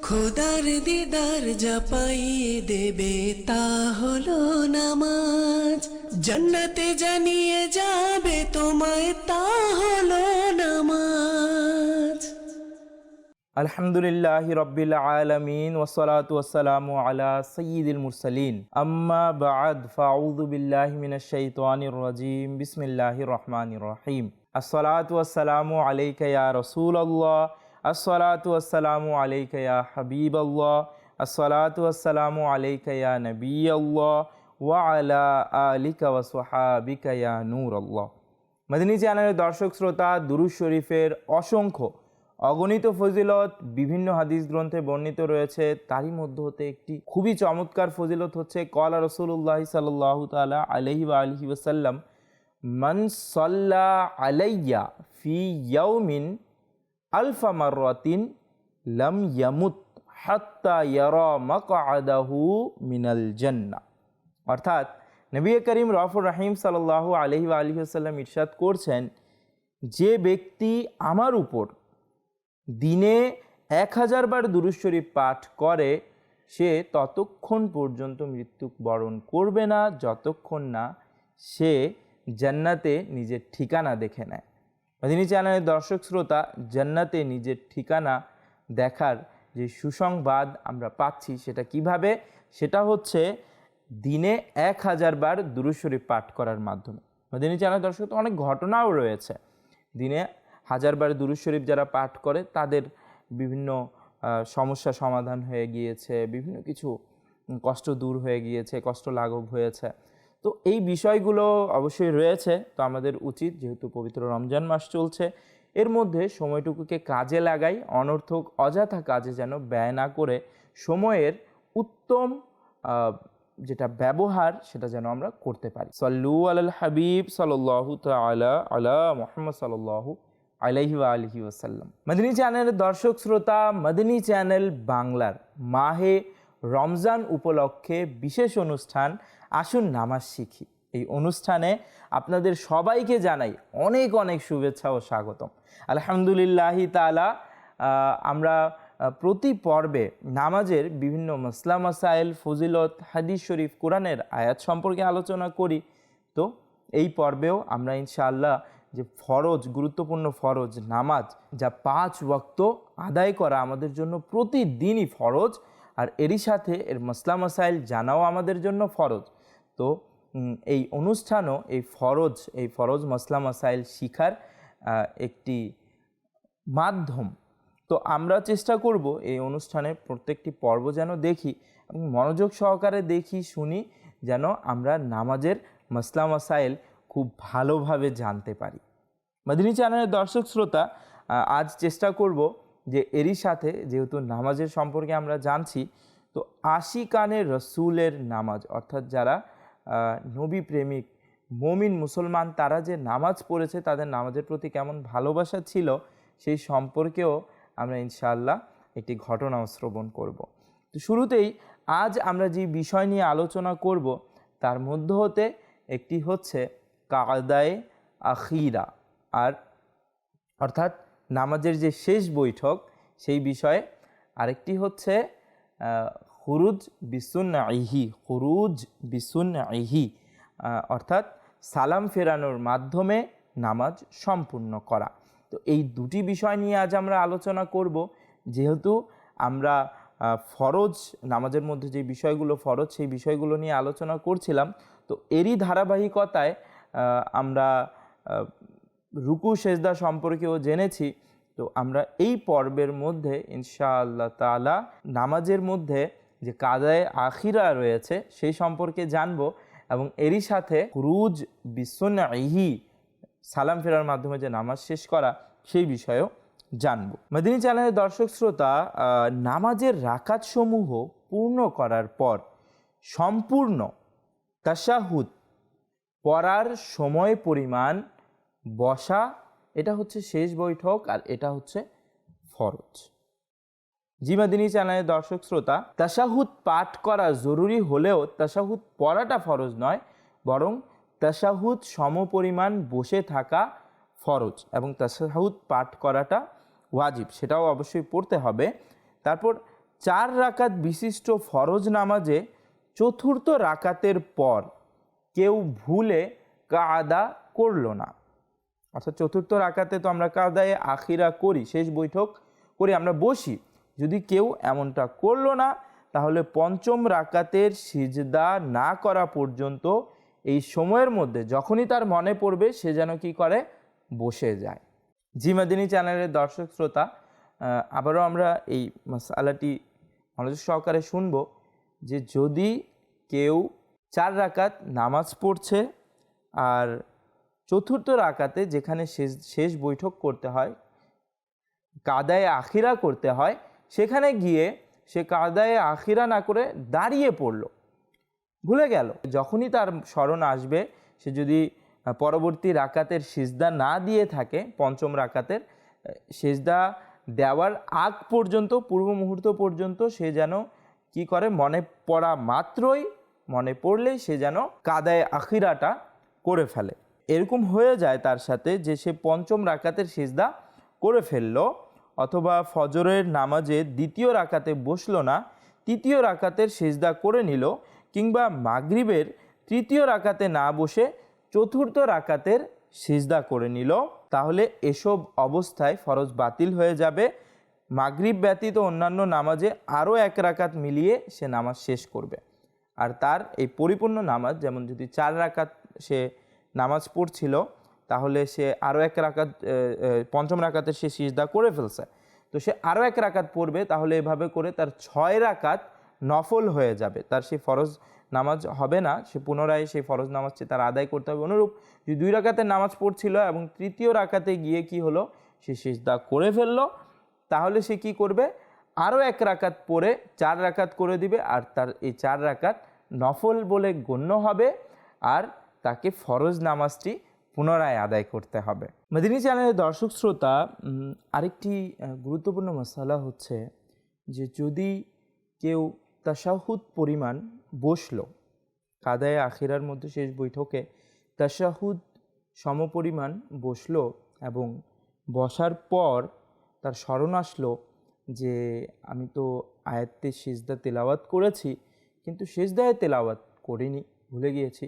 খোদার দিদার যা দেবে, তা হলো নামাজ। জান্নাতে জানিয়ে যাবে তোমায়, তা হলো নামাজ। আলহামদুলিল্লাহ রব্বিল আলমিন ওসলাত ওসালাম আলা সঈদুল মুরসালিন। আম্মা বাদ ফাউদু বিল্লাহ মিনাশ শাইতানির রাজিম। বিসমিল্লাহির রহমানির রহিম। আসসালাতু ওয়াসসালামু আলাইকা ইয়া রাসূলুল্লাহ। আসসালাতু ওয়াসসালামু আলাইকা ইয়া হাবিবাল্লাহ। আসসালাতু ওয়াসসালামু আলাইকা ইয়া নবিয়াল্লাহ। ওয়া আলা আলিকা ওয়া সুহাবিকা ইয়া নূরাল্লাহ। মদিনী চ্যানেলের দর্শক শ্রোতা দুরুজ শরীফের অসংখ্য অগণিত ফজিলত, বিভিন্ন হাদিস গ্রন্থে বর্ণিত রয়েছে। তারই মধ্যে হতে একটি খুবই চমৎকার ফজিলত হচ্ছে, কলা রসুল্লাহ সাল্লাহ তালা আলহি বা আলহি ওসাল্লাম মান সল্লা আলাইয়া ফি ইয়াউমিন আলফা মাররাতিন লাম ইয়ামুত হাত্তা ইয়ারা মাকআদাহু মিনাল জান্নাহ অর্থাৎ নবী করিম রফুর রাহিম সাল্লাহ আলহি আলহি আসাল্লাম ইরশাদ করছেন, যে ব্যক্তি আমার উপর দিনে এক হাজার বার দুরুজ শরীফ পাঠ করে, সে ততক্ষণ পর্যন্ত মৃত্যু বরণ করবে না, যতক্ষণ না সে জান্নাতে নিজের ঠিকানা দেখে নেয়। তিনি চ্যানেলের দর্শক শ্রোতা, জান্নাতে নিজের ঠিকানা দেখার যে সুসংবাদ আমরা পাচ্ছি সেটা কীভাবে? সেটা হচ্ছে দিনে এক হাজার বার দুরুজ শরীফ পাঠ করার মাধ্যমে। মদিনী চ্যানেল দর্শক তো অনেক ঘটনাও রয়েছে। দিনে হাজারবার দুরুজ শরীফ যারা পাঠ করে, তাদের বিভিন্ন সমস্যা সমাধান হয়ে গিয়েছে, বিভিন্ন কিছু কষ্ট দূর হয়ে গিয়েছে, কষ্ট লাঘব হয়েছে। তো এই বিষয়গুলো অবশ্যই রয়েছে। তো আমাদের উচিত যেহেতু পবিত্র রমজান মাস চলছে, এর মধ্যে সময়টুকুকে কাজে লাগাই, অনর্থক অযথা কাজে যেন ব্যয় না করে সময়ের উত্তম যেটা ব্যবহার সেটা যেন আমরা করতে পারি। সল্লু আল হাবিব সাল্লাহ তালা আলা মোহাম্মদ সাল্লাহ আলাইহি ওয়া আলহি ওসাল্লাম মদিনী চ্যানেলের দর্শক শ্রোতা, মদিনী চ্যানেল বাংলার মাহে রমজান উপলক্ষে বিশেষ অনুষ্ঠান আসুন নামাজ শিখি। এই অনুষ্ঠানে আপনাদের সবাইকে জানাই অনেক অনেক শুভেচ্ছা ও স্বাগতম। আলহামদুলিল্লাহি তালা আমরা প্রতি পর্বে নামাজের বিভিন্ন মসলা, মাসাইল, ফজিলত, হাদিস শরীফ, কোরআনের আয়াত সম্পর্কে আলোচনা করি। তো এই পর্বেও আমরা ইনশাআল্লাহ যে ফরজ, গুরুত্বপূর্ণ ফরজ নামাজ যা পাঁচ ওয়াক্ত আদায় করা আমাদের জন্য প্রতিদিনই ফরজ, আর এরই সাথে এর মসলা, মাসাইল জানাও আমাদের জন্য ফরজ। তো এই অনুষ্ঠানও, এই ফরজ এই ফরজ মসলা মাসাইল শিখার একটি মাধ্যম। তো আমরা চেষ্টা করব এই অনুষ্ঠানের প্রত্যেকটি পর্ব যেন দেখি মনোযোগ সহকারে দেখি, শুনি, যেন আমরা নামাজের মসলা মাসাইল খুব ভালোভাবে জানতে পারি। মাদিনী চ্যানেলের দর্শক শ্রোতা আজ চেষ্টা করব যে এরই সাথে, যেহেতু নামাজের সম্পর্কে আমরা জানছি, তো আশি কানের রসুলের নামাজ, অর্থাৎ যারা নবী প্রেমিক, মমিন, মুসলমান, তারা যে নামাজ পড়েছে, তাদের নামাজের প্রতি কেমন ভালোবাসা ছিল, সেই সম্পর্কেও আমরা ইনশাআল্লাহ একটি ঘটনা শ্রবণ করব। তো শুরুতেই আজ আমরা যে বিষয় নিয়ে আলোচনা করব, তার মধ্য হতে একটি হচ্ছে কাদায় আখিরা। আর অর্থাৎ নামাজের যে শেষ বৈঠক, সেই বিষয়ে আরেকটি হচ্ছে আহ, খুরুজ বিসুন আইহি খুরুজ বিসুন আইহি অর্থাৎ সালাম ফেরানোর মাধ্যমে নামাজ সম্পূর্ণ করা। তো এই দুটি বিষয় নিয়ে আজ আমরা আলোচনা করব। যেহেতু আমরা ফরজ নামাজের মধ্যে যে বিষয়গুলো ফরজ সেই বিষয়গুলো নিয়ে আলোচনা করছিলাম। তো এরই ধারাবাহিকতায় আমরা রুকু সেজদা সম্পর্কেও জেনেছি। তো আমরা এই পর্বের মধ্যে ইনশাআল্লাহ তালা নামাজের মধ্যে যে কাদায় আখিরা রয়েছে, সেই সম্পর্কে জানব এবং এরই সাথে রুজ বিশ্বনাহি সালাম ফেরার মাধ্যমে যে নামাজ শেষ করা, সেই বিষয়েও জানব। মেদিনী চ্যানেলের দর্শক শ্রোতা নামাজের রাকাতসমূহ পূর্ণ করার পর সম্পূর্ণ তাসাহুদ পড়ার সময় পরিমাণ বসা, এটা হচ্ছে শেষ বৈঠক আর এটা হচ্ছে ফরজ। জিমাদিনী চ্যানেলের দর্শক শ্রোতা, তাশাহুদ পাঠ করা জরুরি হলেও তাশাহুদ পড়াটা ফরজ নয়, বরং তাশাহুদ সমপরিমাণ বসে থাকা ফরজ এবং তাশাহুদ পাঠ করাটা ওয়াজিব, সেটাও অবশ্যই পড়তে হবে। তারপর চার রাকাত বিশিষ্ট ফরজ নামাজে চতুর্থ রাকাতের পর কেউ ভুলে কাদা করল না। অর্থাৎ চতুর্থ রাকাতে তো আমরা কাদায় আখিরা করি, শেষ বৈঠক করি আমরা বসি। যদি কেউ এমনটা করল না, তাহলে পঞ্চম রাকাতের সিজদা না করা পর্যন্ত এই সময়ের মধ্যে যখনই তার মনে পড়বে, সে যেন কি করে? বসে যায়। জি মাদিনী চ্যানেলের দর্শক শ্রোতা আবারও আমরা এই মশালাটি মনোযোগ সহকারে শুনব যে যদি কেউ চার রাকাত নামাজ পড়ছে আর চতুর্থ রাকাতে যেখানে শেষ শেষ বৈঠক করতে হয়, কাদায় আখিরা করতে হয় সেখানে গিয়ে সে কাদায় আখিরা না করে দাঁড়িয়ে পড়ল। ভুলে গেল। যখনই তার স্মরণ আসবে, সে যদি পরবর্তী রাকাতের সিজদা না দিয়ে থাকে, পঞ্চম রাকাতের সিজদা দেওয়ার আগ পর্যন্ত, পূর্ব মুহূর্ত পর্যন্ত সে যেন কি করে, মনে পড়া মাত্রই, মনে পড়লেই সে যেন কাদায় আখিরাটা করে ফেলে। এরকম হয়ে যায় তার সাথে যে সে পঞ্চম রাকাতের সিজদা করে ফেলল। অথবা ফজরের নামাজে দ্বিতীয় রাকাতে বসল না, তৃতীয় রাকাতের সেজদা করে নিল কিংবা মাগরিবের তৃতীয় রাকাতে না বসে চতুর্থ রাকাতের সেজদা করে নিল, তাহলে এসব অবস্থায় ফরজ বাতিল হয়ে যাবে। মাগরিব ব্যতীত অন্যান্য নামাজে আরও এক রাকাত মিলিয়ে সে নামাজ শেষ করবে। আর তার এই পরিপূর্ণ নামাজ, যেমন যদি চার রাকাত সে নামাজ পড়ছিল তাহলে সে আরও এক রাকাত পঞ্চম রাকাতে সে সিজদা করে ফেলছে। তো সে আরও এক রাকাত পড়বে, তাহলে এভাবে করে তার ছয় রাকাত নফল হয়ে যাবে। তার সেই ফরজ নামাজ হবে না, সে পুনরায় সেই ফরজ নামাজটি তার আদায় করতে হবে। অনুরূপ যে দুই রাকাতের নামাজ পড়ছিল এবং তৃতীয় রাকাতে গিয়ে কি হলো? সে সিজদা করে ফেলল। তাহলে সে কি করবে? আরও এক রাকাত পরে চার রাকাত করে দিবে আর তার এই চার রাকাত নফল বলে গণ্য হবে। আর তাকে ফরজ নামাজটি পুনরায় আদায় করতে হবে। মেদিনী চ্যানেলের দর্শক শ্রোতা আরেকটি গুরুত্বপূর্ণ মশালা হচ্ছে যে যদি কেউ তাসাহুদ পরিমাণ বসল, কাদায় আখিরার মধ্যে শেষ বৈঠকে তাসাহুদ সমপরিমাণ বসল এবং বসার পর তার স্মরণ আসলো যে আমি তো আয়াত্তে সিজদা তেলাওয়াত করেছি, কিন্তু সিজদায় তেলাওয়াত করিনি, ভুলে গিয়েছি।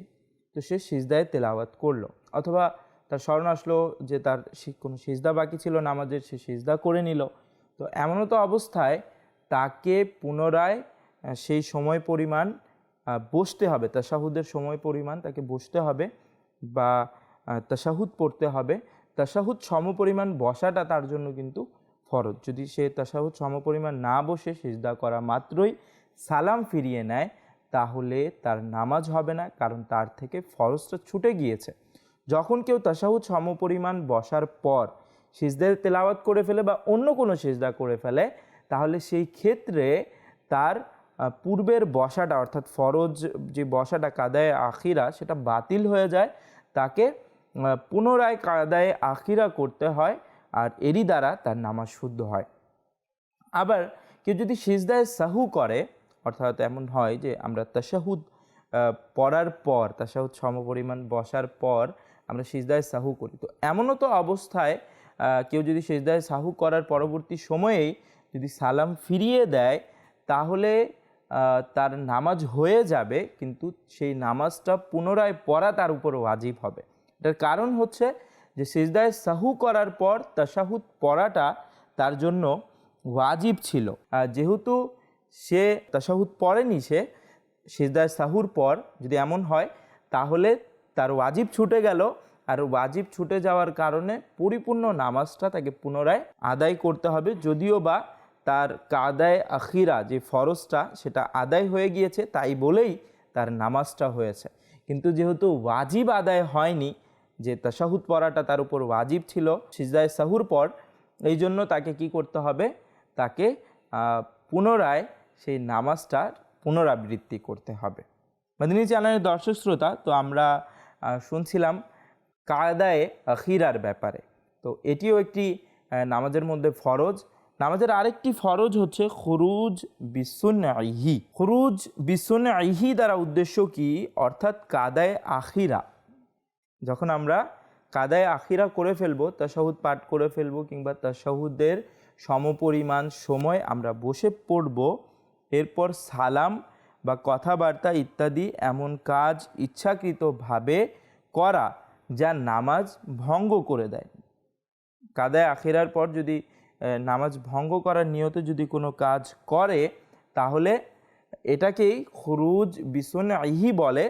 তো সে সিজদায় তেলাওয়াত করল। অথবা তার স্মরণ আসলো যে তার কোনো সিজদা বাকি ছিল, নামাজের সে সিজদা করে নিল। তো এমনও তো অবস্থায় তাকে পুনরায় সেই সময় পরিমাণ বসতে হবে, তাসাহুদের সময় পরিমাণ তাকে বসতে হবে বা তাসাহুদ পড়তে হবে। তাসাহুদ সমপরিমাণ বসাটা তার জন্য কিন্তু ফরজ। যদি সে তাসাহুদ সমপরিমাণ না বসে সিজদা করা মাত্রই সালাম ফিরিয়ে নেয়, তাহলে তার নামাজ হবে না, কারণ তার থেকে ফরজটা ছুটে গিয়েছে। যখন কেউ তাসাহুদ সমপরিমাণ বসার পর সিজদার তেলাওয়াত করে ফেলে বা অন্য কোনো সিজদা করে ফেলে তাহলে সেই ক্ষেত্রে তার পূর্বের বসাটা অর্থাৎ ফরজ যে বসাটা কাদায় আখিরা সেটা বাতিল হয়ে যায়। তাকে পুনরায় কাদায় আখিরা করতে হয় আর এরই দ্বারা তার নামাজ শুদ্ধ হয়। আবার কেউ যদি সিজদায় সাহু করে অর্থাৎ এমন হয় যে আমরা তাশাহুদ আহ, পড়ার পর তাশাহুদ সমপরিমাণ বসার পর আমরা সিজদায় সাহু করি। তো এমনও তো অবস্থায় কেউ যদি সিজদায় সাহু করার পরবর্তী সময়েই যদি সালাম ফিরিয়ে দেয়, তাহলে তার নামাজ হয়ে যাবে, কিন্তু সেই নামাজটা পুনরায় পড়া তার উপর ওয়াজিব হবে। এটার কারণ হচ্ছে যে সিজদায় সাহু করার পর তাশাহুদ পড়াটা তার জন্য ওয়াজিব ছিল। যেহেতু সে তাশাহুদ পড়েনি সে, সিজদায় সাহুর পর যদি এমন হয়, তাহলে তার ওয়াজিব ছুটে গেল আর ওয়াজিব ছুটে যাওয়ার কারণে পরিপূর্ণ নামাজটা তাকে পুনরায় আদায় করতে হবে। যদিও বা তার কাদায় আখিরা যে ফরজটা সেটা আদায় হয়ে গিয়েছে, তাই বলেই তার নামাজটা হয়েছে। কিন্তু যেহেতু ওয়াজিব আদায় হয়নি, যে তাশাহুদ পড়াটা তার উপর ওয়াজিব ছিল, সিজদায় সাহুর পর, এই জন্য তাকে কি করতে হবে? তাকে পুনরায় সেই নামাজটার পুনরাবৃত্তি করতে হবে। মাদিনী চ্যানেলের দর্শক শ্রোতা, তো আমরা শুনছিলাম কায়দায়ে আখিরার ব্যাপারে। তো এটিও একটি নামাজের মধ্যে ফরজ। নামাজের আরেকটি ফরজ হচ্ছে খরুজ বিসুন আইহি খরুজ বিসুন আইহি দ্বারা উদ্দেশ্য কি? অর্থাৎ কাদায় আখিরা। যখন আমরা কাদায় আখিরা করে ফেলব, তাশাহুদ পাঠ করে ফেলব কিংবা তাশাহুদের সমপরিমাণ সময় আমরা বসে পড়ব, এরপর সালাম বা কথাবার্তা ইত্যাদি এমন কাজ ইচ্ছাকৃতভাবে করা যা নামাজ ভঙ্গ করে দেয়। কাদায় আখেরার পর যদি নামাজ ভঙ্গ করার নিয়তে যদি কোনো কাজ করে, তাহলে এটাকেই খুরুজ বিসন ইহি বলে।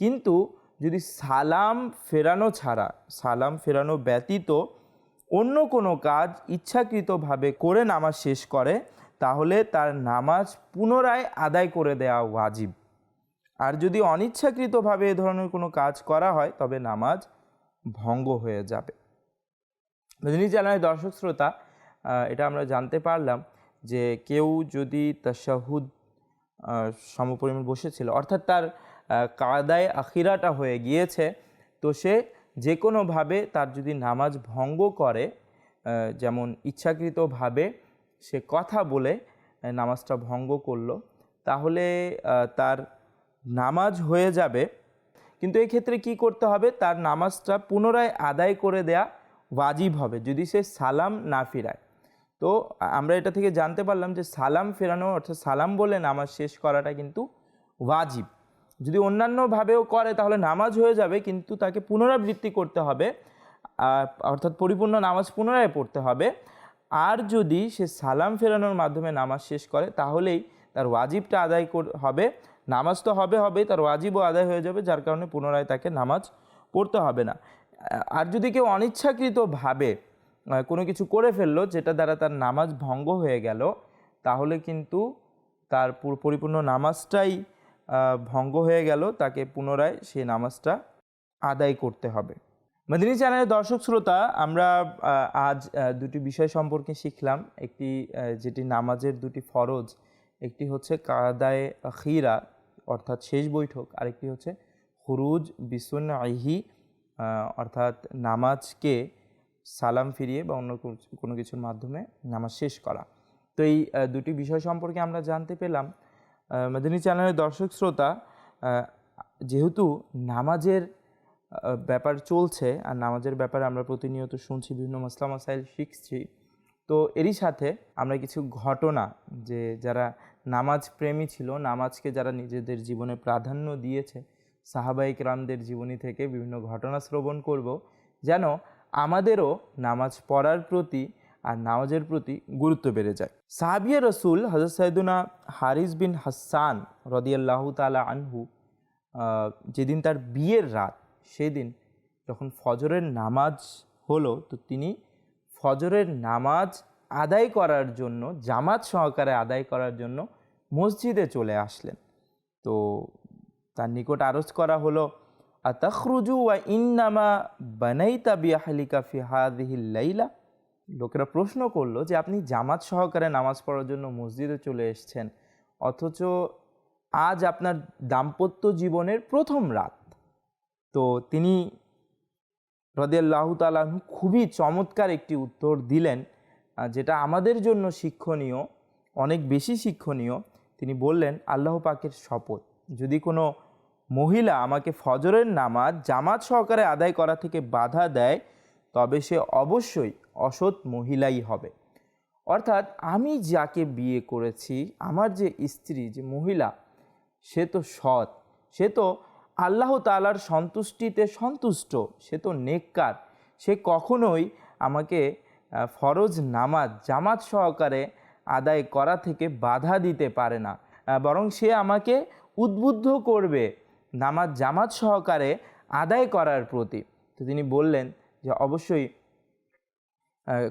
কিন্তু যদি সালাম ফেরানো ছাড়া, সালাম ফেরানো ব্যতীত অন্য কোনো কাজ ইচ্ছাকৃতভাবে করে নামাজ শেষ করে তাহলে তার নামাজ পুনরায় আদায় করে দেওয়া ওয়াজিব। আর যদি অনিচ্ছাকৃতভাবে এ ধরনের কোনো কাজ করা হয়, তবে নামাজ ভঙ্গ হয়ে যাবে। মেদিনী চ্যানেলের দর্শক শ্রোতা এটা আমরা জানতে পারলাম যে কেউ যদি তাশাহুদ সমপরিমাণ বসেছিল, অর্থাৎ তার কাদায় আখিরাটা হয়ে গিয়েছে, তো সে যে কোনোভাবে তার যদি নামাজ ভঙ্গ করে যেমন ইচ্ছাকৃতভাবে সে কথা বলে নামাজটা ভঙ্গ করল। তাহলে তার নামাজ হয়ে যাবে। কিন্তু এই ক্ষেত্রে কি করতে হবে? তার নামাজটা পুনরায় আদায় করে দেয়া ওয়াজিব হবে, যদি সে সালাম না ফিরায়। তো আমরা এটা থেকে জানতে পারলাম যে সালাম ফেরানো অর্থাৎ সালাম বলে নামাজ শেষ করাটা কিন্তু ওয়াজিব। যদি অন্যান্যভাবেও করে, তাহলে নামাজ হয়ে যাবে, কিন্তু তাকে পুনরাবৃত্তি করতে হবে। অর্থাৎ পরিপূর্ণ নামাজ পুনরায় পড়তে হবে। আর যদি সে সালাম ফেরানোর মাধ্যমে নামাজ শেষ করে, তাহলেই তার ওয়াজিবটা আদায় হবে। নামাজ তো হবে হবে তার ওয়াজিবও আদায় হয়ে যাবে, যার কারণে পুনরায় তাকে নামাজ পড়তে হবে না। আর যদি কেউ অনিচ্ছাকৃতভাবে কোনো কিছু করে ফেলল, যেটা দ্বারা তার নামাজ ভঙ্গ হয়ে গেল, তাহলে কিন্তু তার পরিপূর্ণ নামাজটাই ভঙ্গ হয়ে গেল, তাকে পুনরায় সেই নামাজটা আদায় করতে হবে। মেদিনী চ্যানেলের দর্শক শ্রোতা, আমরা আজ দুটি বিষয় সম্পর্কে শিখলাম। একটি যেটি নামাজের দুটি ফরজ, একটি হচ্ছে কাদায় খিরা, অর্থাৎ শেষ বৈঠক, আরেকটি হচ্ছে হুরুজ বিসুন আহি অর্থাৎ নামাজকে সালাম ফিরিয়ে বা অন্য কোনো কিছুর মাধ্যমে নামাজ শেষ করা। তো এই দুটি বিষয় সম্পর্কে আমরা জানতে পেলাম। মেদিনী চ্যানেলের দর্শক শ্রোতা যেহেতু নামাজের ব্যাপার চলছে আর নামাজের ব্যাপারে আমরা প্রতিনিয়ত শুনছি, বিভিন্ন মাসলা মাসাইল শিখছি। তো এরই সাথে আমরা কিছু ঘটনা, যে যারা নামাজ প্রেমী ছিল, নামাজকে যারা নিজেদের জীবনে প্রাধান্য দিয়েছে সাহাবাইক রামদের জীবনী থেকে বিভিন্ন ঘটনা শ্রবণ করব, যেন আমাদেরও নামাজ পড়ার প্রতি আর নামাজের প্রতি গুরুত্ব বেড়ে যায়। সাহাবিয়া রসুল হজরত সাইদুনা হারিস বিন হাসান রদিয়াল্লাহ তালা আনহু যেদিন তার বিয়ের রাত সেদিন যখন ফজরের নামাজ হলো, তো তিনি ফজরের নামাজ আদায় করার জন্য, জামাত সহকারে আদায় করার জন্য মসজিদে চলে আসলেন। তো তার নিকট আরজ করা হলো, আতাখরুজু ওয়া ইন্নামা বানাইতা বিয়াহালিকা লাইলা লোকেরা প্রশ্ন করল যে, আপনি জামাত সহকারে নামাজ পড়ার জন্য মসজিদে চলে এসেছেন, অথচ আজ আপনার দাম্পত্য জীবনের প্রথম রাত। তো তিনি রদিয়াল্লাহ খুবই চমৎকার একটি উত্তর দিলেন যেটা আমাদের জন্য শিক্ষণীয়, অনেক বেশি শিক্ষণীয়। তিনি বললেন, আল্লাহ পাকের শপথ, যদি কোনো মহিলা আমাকে ফজরের নামাজ জামাত সহকারে আদায় করা থেকে বাধা দেয়, তবে সে অবশ্যই অসৎ মহিলাই হবে। অর্থাৎ আমি যাকে বিয়ে করেছি, আমার যে স্ত্রী, যে মহিলা, সে তো সৎ, সে তো আল্লাহ তালার সন্তুষ্টিতে সন্তুষ্ট, সে তো নেককার। সে কখনোই আমাকে ফরজ নামাজ, জামাত সহকারে আদায় করা থেকে বাধা দিতে পারে না। বরং সে আমাকে উদ্বুদ্ধ করবে নামাজ, জামাত সহকারে আদায় করার প্রতি। তো তিনি বললেন যে, অবশ্যই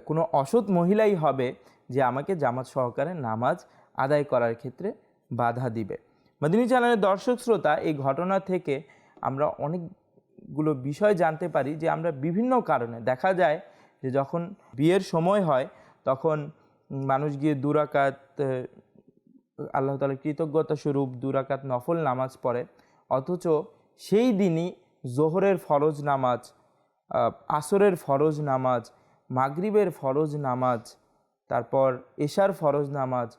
কোনো অসৎ মহিলাই হবে যে আমাকে জামাত সহকারে নামাজ আদায় করার ক্ষেত্রে বাধা দিবে। মদিনী চ্যানেলের দর্শক শ্রোতা, এই ঘটনা থেকে আমরা অনেকগুলো বিষয় জানতে পারি যে আমরা বিভিন্ন কারণে। দেখা যায় যে যখন বিয়ের সময় হয়, তখন মানুষ গিয়ে দুরাকাত আল্লাহ তালার কৃতজ্ঞতা স্বরূপ দুরাকাত নফল নামাজ পড়ে। অথচ সেই দিনই জোহরের ফরজ নামাজ আসরের ফরজ নামাজ, মাগরিবের ফরজ নামাজ, তারপর এশার ফরজ নামাজ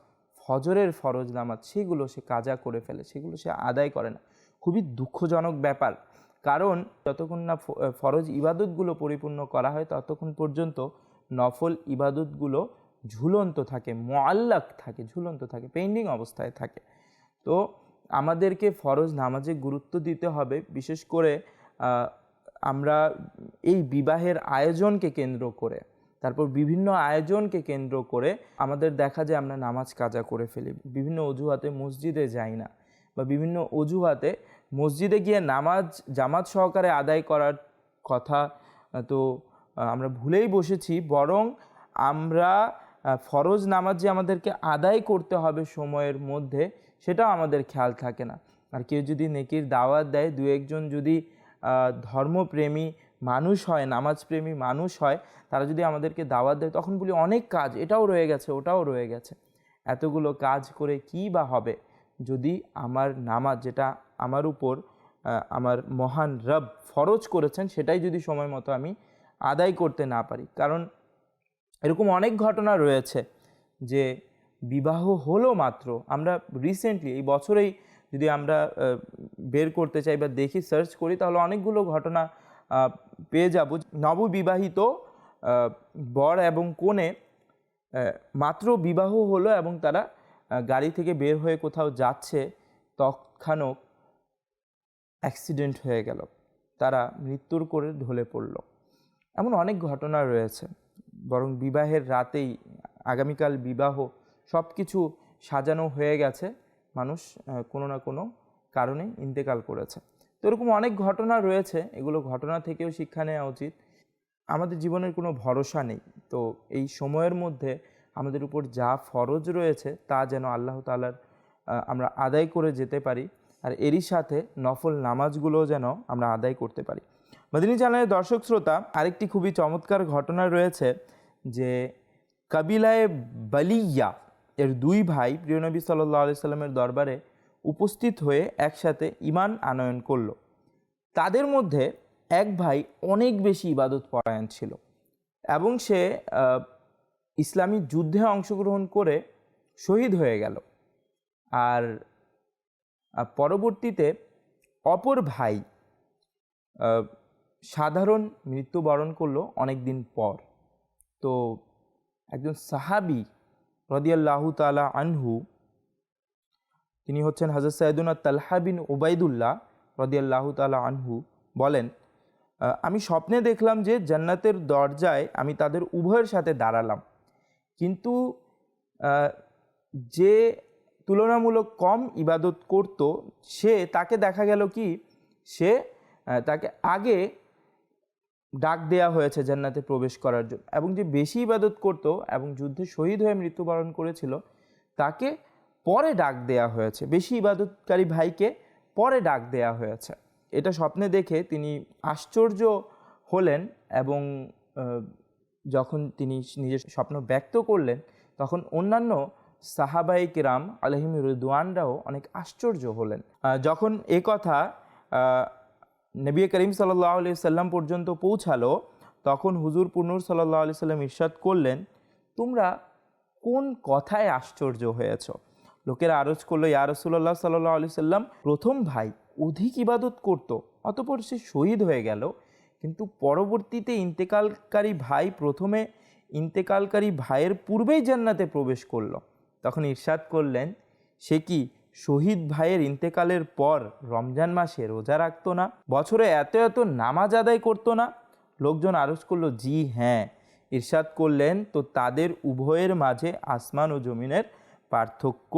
ফজরের ফরজ নামাজ সেগুলো সে কাজা করে ফেলে, সেগুলো সে আদায় করে না। খুবই দুঃখজনক ব্যাপার। কারণ যতক্ষণ না ফরজ ইবাদতগুলো পরিপূর্ণ করা হয়, ততক্ষণ পর্যন্ত নফল ইবাদতগুলো ঝুলন্ত থাকে মোয়াল্লাক থাকে, ঝুলন্ত থাকে, পেন্ডিং অবস্থায় থাকে। তো আমাদেরকে ফরজ নামাজে গুরুত্ব দিতে হবে। বিশেষ করে আমরা এই বিবাহের আয়োজনকে কেন্দ্র করে তারপর বিভিন্ন আয়োজনকে কেন্দ্র করে আমাদের দেখা যায় আমরা নামাজ কাজা করে ফেলি। বিভিন্ন অজুহাতে মসজিদে যাই না বা বিভিন্ন অজুহাতে মসজিদে গিয়ে নামাজ, জামাত সহকারে আদায় করার কথা তো আমরা ভুলেই বসেছি। বরং আমরা ফরজ নামাজ যে আমাদেরকে আদায় করতে হবে সময়ের মধ্যে, সেটাও আমাদের খেয়াল থাকে না। আর কেউ যদি নেকির দাওয়াত দেয় দু একজন যদি ধর্মপ্রেমী মানুষ হয়, নামাজপ্রেমী মানুষ হয়, তারা যদি আমাদেরকে দাওয়াত দেয়, তখন বলি অনেক কাজ, এটাও রয়ে গেছে, ওটাও রয়ে গেছে। এতগুলো কাজ করে কি বা হবে? যদি আমার নামাজ যেটা আমার উপর আমার মহান রব ফরজ করেছেন, সেটাই যদি সময় মতো আমি আদায় করতে না পারি। কারণ এরকম অনেক ঘটনা রয়েছে যে বিবাহ হলো মাত্র, আমরা রিসেন্টলি এই বছরেই যদি আমরা বের করতে চাই বা দেখি সার্চ করি, তাহলে অনেকগুলো ঘটনা পেয়ে যাব। নববিবাহিত বর এবং আহ, মাত্র বিবাহ হলো এবং তারা গাড়ি থেকে বের হয়ে কোথাও যাচ্ছে তৎক্ষণাৎ অ্যাক্সিডেন্ট হয়ে গেল। তারা মৃত্যুর করে ঢলে পড়ল। এমন অনেক ঘটনা রয়েছে। বরং বিবাহের রাতেই আগামীকাল বিবাহ সব কিছু সাজানো হয়ে গেছে। মানুষ কোনো না কোনো কারণে ইন্তেকাল করেছে। তো এরকম অনেক ঘটনা রয়েছে, এগুলো ঘটনা থেকেও শিক্ষা নেওয়া উচিত। আমাদের জীবনের কোনো ভরসা নেই, তো এই সময়ের মধ্যে আমাদের উপর যা ফরজ রয়েছে তা যেন আল্লাহ তালার আমরা আদায় করে যেতে পারি, আর এরই সাথে নফল নামাজগুলোও যেন আমরা আদায় করতে পারি। মদিনী চ্যানেলের দর্শক শ্রোতা, আরেকটি খুবই চমৎকার ঘটনা রয়েছে যে কাবিলায় বালিয়া এর দুই ভাই প্রিয়নবী সাল্লাহ আলি সাল্লামের দরবারে উপস্থিত হয়ে একসাথে ইমান আনয়ন করল। তাদের মধ্যে এক ভাই অনেক বেশি ইবাদত পরায়ণ ছিল এবং সে ইসলামী যুদ্ধে অংশগ্রহণ করে শহীদ হয়ে গেল। আর পরবর্তীতে অপর ভাই সাধারণ মৃত্যুবরণ করল অনেক দিন পর। তো একজন সাহাবি রদিয়াল্লাহু তালা আনহু তিনি হচ্ছেন হাজর সৈয়দুনা তালহা বিন ওবায়দুল্লাহ রদিয়াল্লাহু তালা আনহু বলেন আমি স্বপ্নে দেখলাম যে জান্নাতের দরজায় আমি তাদের উভয়ের সাথে দাঁড়ালাম। কিন্তু যে তুলনামূলক কম ইবাদত করত, সে তাকে দেখা গেল কি, সে তাকে আগে ডাক দেয়া হয়েছে জান্নাতে প্রবেশ করার জন্য। এবং যে বেশি ইবাদত করত এবং যুদ্ধে শহীদ হয়ে মৃত্যুবরণ করেছিল, তাকে পরে ডাক দেয়া হয়েছে। বেশি ইবাদতকারী ভাইকে পরে ডাক দেয়া হয়েছে। এটা স্বপ্নে দেখে তিনি আশ্চর্য হলেন এবং যখন তিনি নিজের স্বপ্ন ব্যক্ত করলেন, তখন অন্যান্য সাহাবাই কিরাম আলহিম রুদওয়ানরাও অনেক আশ্চর্য হলেন। যখন এ কথা নবী করিম সাল্লাহ আলি সাল্লাম পর্যন্ত পৌঁছালো, তখন হুজুর পুনুর সাল্লাহ আলি সাল্লাম ইরশাদ করলেন, তোমরা কোন কথায় আশ্চর্য হয়েছ? লোকেরা আরজ করল, ইয়া রসুল্লাহ সাল্লাহ আলি সাল্লাম, প্রথম ভাই অধিক ইবাদত করত, অতপর সে শহীদ হয়ে গেল। কিন্তু পরবর্তীতে ইন্তেকালকারী ভাই প্রথমে ইন্তেকালকারী ভাইয়ের পূর্বেই জান্নাতে প্রবেশ করল। তখন ইরশাদ করলেন, সে কি শহীদ ভাইয়ের ইন্তেকালের পর রমজান মাসে রোজা রাখতো না? বছরে এত এত নামাজ আদায় করতো না? লোকজন আরজ করল, জি হ্যাঁ। ইরশাদ করলেন, তো তাদের উভয়ের মাঝে আসমান ও জমিনের পার্থক্য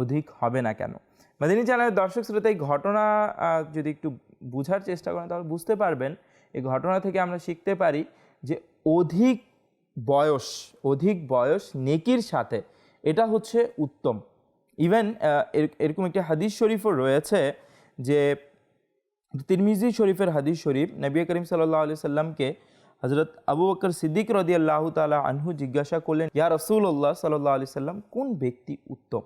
অধিক হবে না কেন? মাদিনী চ্যানেলের দর্শক শ্রোতা, এই ঘটনা যদি একটু বোঝার চেষ্টা করেন, তাহলে বুঝতে পারবেন, এই ঘটনা থেকে আমরা শিখতে পারি যে অধিক বয়স অধিক বয়স নেকির সাথে এটা হচ্ছে উত্তম। ইভেন এরকম একটি হাদিস শরীফও রয়েছে যে তিরমিজি শরীফের হাদিস শরীফ নবী করিম সাল্লাহ আলি সাল্লামকে হজরত আবু বকর সিদ্দিক রদি আল্লাহ তালা আনহু জিজ্ঞাসা করলেন, ইয়া রসুল্লাহ সাল্লাহ আলি সাল্লাম, কোন ব্যক্তি উত্তম?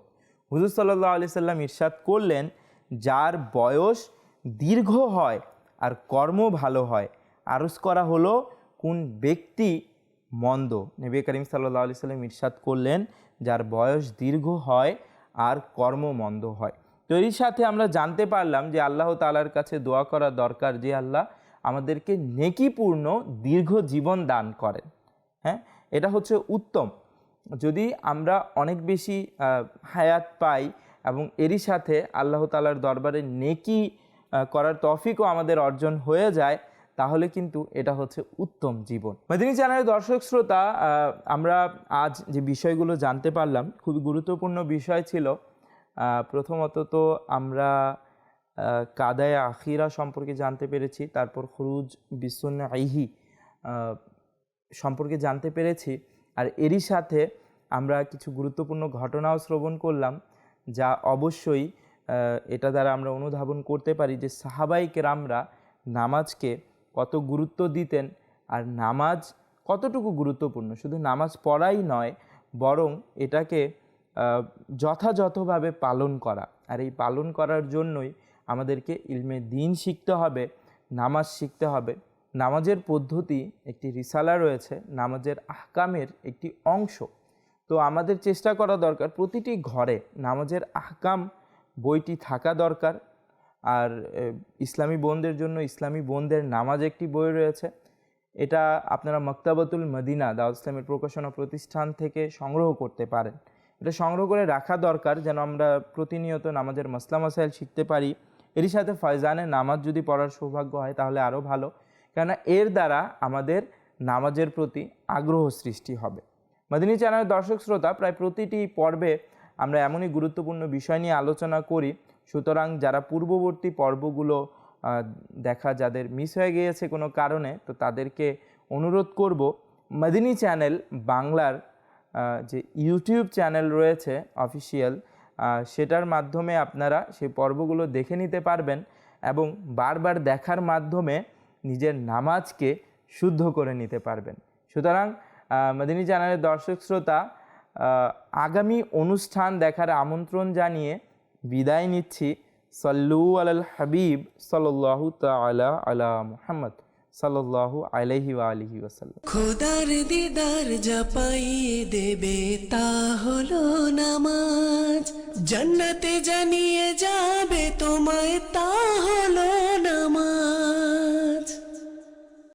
হুজুর সাল্লাহ আলি সাল্লাম ইরশাদ করলেন, যার বয়স দীর্ঘ হয় আর কর্ম ভালো হয়। আরজ করা হলো, কোন ব্যক্তি মন্দ? নবী করিম সাল্লাহ আলি সাল্লাম ইরশাদ করলেন, যার বয়স দীর্ঘ হয় আর কর্ম মন্দ হয়। তো এর সাথে আমরা জানতে পারলাম যে আল্লাহ তালার কাছে দোয়া করা দরকার যে আল্লাহ আমাদেরকে নেকিপূর্ণ দীর্ঘ জীবন দান করেন। হ্যাঁ? এটা হচ্ছে উত্তম। যদি আমরা অনেক বেশি হায়াত পাই এবং এরই সাথে আল্লাহ তালার দরবারে নেকি করার তফিকও আমাদের অর্জন হয়ে যায়, তাহলে কিন্তু এটা হচ্ছে উত্তম জীবন। মেদিনী চ্যানেলের দর্শক শ্রোতা আমরা আজ যে বিষয়গুলো জানতে পারলাম, খুবই গুরুত্বপূর্ণ বিষয় ছিল। প্রথমত তো আমরা কাদায় আখিরা সম্পর্কে জানতে পেরেছি, তারপর খুরুজ বিশ্বন আইহি সম্পর্কে জানতে পেরেছি। আর এরই সাথে আমরা কিছু গুরুত্বপূর্ণ ঘটনাও শ্রবণ করলাম, যা অবশ্যই এটা দ্বারা আমরা অনুধাবন করতে পারি যে সাহাবাই কেরামরা নামাজকে কত গুরুত্ব দিতেন আর নামাজ কতটুকু গুরুত্বপূর্ণ। শুধু নামাজ পড়াই নয়, বরং এটাকে যথাযথভাবে পালন করা। আর এই পালন করার জন্যই আমাদেরকে ইলমে দিন শিখতে হবে, নামাজ শিখতে হবে। নামাজের পদ্ধতি একটি রিসালা রয়েছে, নামাজের আহকামের একটি অংশ। তো আমাদের চেষ্টা করা দরকার প্রতিটি ঘরে নামাজের আহকাম বইটি থাকা দরকার। আর ইসলামী বোনদের জন্য ইসলামী বোনদের নামাজ একটি বই রয়েছে। এটা আপনারা মক্তাবাতুল মদিনা দাউদ ইসলামের প্রকাশনা প্রতিষ্ঠান থেকে সংগ্রহ করতে পারেন। এটা সংগ্রহ করে রাখা দরকার যেন আমরা প্রতিনিয়ত নামাজের মসলা মসাইল শিখতে পারি। এরই সাথে ফয়জানে নামাজ যদি পড়ার সৌভাগ্য হয় তাহলে আরও ভালো। কেননা এর দ্বারা আমাদের নামাজের প্রতি আগ্রহ সৃষ্টি হবে। মাদিনী চ্যানেলের দর্শক শ্রোতা, প্রায় প্রতিটি পর্বে আমরা এমনই গুরুত্বপূর্ণ বিষয় নিয়ে আলোচনা করি। সুতরাং যারা পূর্ববর্তী পর্বগুলো দেখা যাদের মিস হয়ে গিয়েছে কোনো কারণে, তো তাদেরকে অনুরোধ করব, মাদিনী চ্যানেল বাংলার যে ইউটিউব চ্যানেল রয়েছে অফিসিয়াল সেটার মাধ্যমে আপনারা সেই পর্বগুলো দেখে নিতে পারবেন এবং বারবার দেখার মাধ্যমে নিজের নামাজকে শুদ্ধ করে নিতে পারবেন। সুতরাং মাদিনী চ্যানেলের দর্শক শ্রোতা আগামী অনুষ্ঠান দেখার আমন্ত্রণ জানিয়ে বিদায় নিচ্ছি। সল্লু আলাল হাবিব সাল্লাল্লাহু তাআলা আলা মুহাম্মদ। সাল্লাল্লাহু আলাইহি ওয়া আলিহি ওয়াসাল্লাম। খোদার দিদার যা পাইয়ে দেবে তা হলো নামাজ। জান্নাতে জানিয়ে যাবে তোমায় তা হলো